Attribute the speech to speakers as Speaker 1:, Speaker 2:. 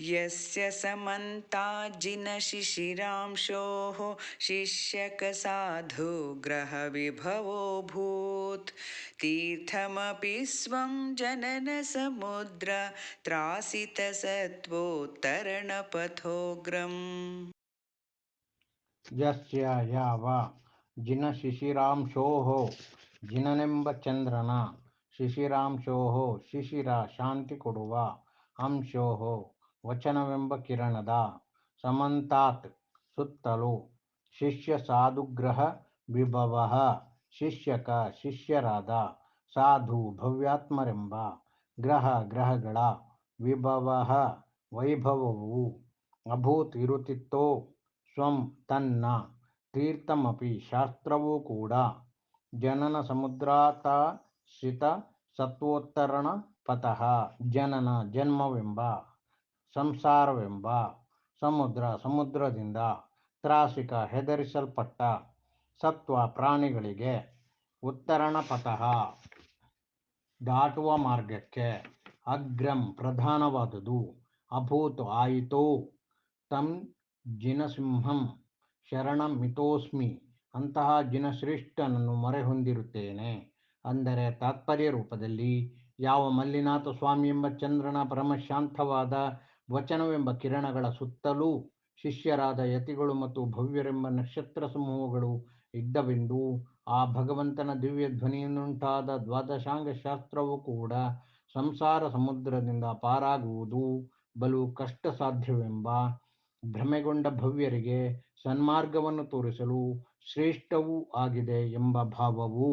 Speaker 1: यस्य समन्ताज्जिनशिशिरांशोः शिष्यकसाधुग्रहविभवोऽभूत् तीर्थमपि स्वं जननसमुद्र त्रासितसत्त्वोत्तरणपथोग्रम्
Speaker 2: ಯಸ್ಯ ಯಾವ ಜಿನ ಶಿಶಿರಾಂಶೋಃ ಜಿನನೆಂಬ ಚಂದ್ರನ ಶಿಶಿರಾಂಶೋಃ ಶಿಶಿರ ಶಾಂತಿ ಕೊಡುವ ಅಂಶೋಃ ವಚನವೆಂಬ ಕಿರಣದ ಸಮಂತಾತ್ ಸುತ್ತಲೂ ಶಿಷ್ಯ ಸಾಧುಗ್ರಹ ವಿಭವ ಶಿಷ್ಯಕ ಶಿಷ್ಯರಾದ ಸಾಧು ಭವ್ಯಾತ್ಮರೆಂಬ ಗ್ರಹ ಗ್ರಹಗಳ ವಿಭವ ವೈಭವವು ಅಭೂತ್ ಇರುತ್ತಿತ್ತೋ ಸ್ವಂ ತನ್ನ ತೀರ್ಥಮಪಿ ಶಾಸ್ತ್ರವೂ ಕೂಡ ಜನನ ಸಮುದ್ರಾತಾಶ್ರಿತ ಸತ್ವೋತ್ತರಣ ಪತಃ ಜನನ ಜನ್ಮವೆಂಬ ಸಂಸಾರವೆಂಬ ಸಮುದ್ರ, ಸಮುದ್ರದಿಂದ ತ್ರಾಸಿಕ ಹೆದರಿಸಲ್ಪಟ್ಟ ಸತ್ವ ಪ್ರಾಣಿಗಳಿಗೆ ಉತ್ತರಣ ಪಥಃ ದಾಟುವ ಮಾರ್ಗಕ್ಕೆ ಅಗ್ರಂ ಪ್ರಧಾನವಾದುದು. ಅಭೂತ್ ಆಯಿತು. ತಂ ಜಿನಸಿಂಹಂ ಶರಣಮಿತೋಸ್ಮಿ ಅಂತಹ ಜಿನಶ್ರೇಷ್ಠನನ್ನು ಮೊರೆ ಹೊಂದಿರುತ್ತೇನೆ ಅಂದರೆ ತಾತ್ಪರ್ಯ ರೂಪದಲ್ಲಿ ಯಾವ ಮಲ್ಲಿನಾಥ ಸ್ವಾಮಿ ಎಂಬ ಚಂದ್ರನ ಪರಮಶಾಂತವಾದ ವಚನವೆಂಬ ಕಿರಣಗಳ ಸುತ್ತಲೂ ಶಿಷ್ಯರಾದ ಯತಿಗಳು ಮತ್ತು ಭವ್ಯರೆಂಬ ನಕ್ಷತ್ರ ಸಮೂಹಗಳು ಇದ್ದವೆಂದು ಆ ಭಗವಂತನ ದಿವ್ಯ ಧ್ವನಿಯಿಂದುಂಟಾದ ದ್ವಾದಶಾಂಗ ಶಾಸ್ತ್ರವು ಕೂಡ ಸಂಸಾರ ಸಮುದ್ರದಿಂದ ಪಾರಾಗುವುದು, ಬಲು ಕಷ್ಟ ಸಾಧ್ಯವೆಂಬ ಭ್ರಮೆಗೊಂಡ ಭವ್ಯರಿಗೆ ಸನ್ಮಾರ್ಗವನ್ನು ತೋರಿಸಲು ಶ್ರೇಷ್ಠವೂ ಆಗಿದೆ ಎಂಬ ಭಾವವು.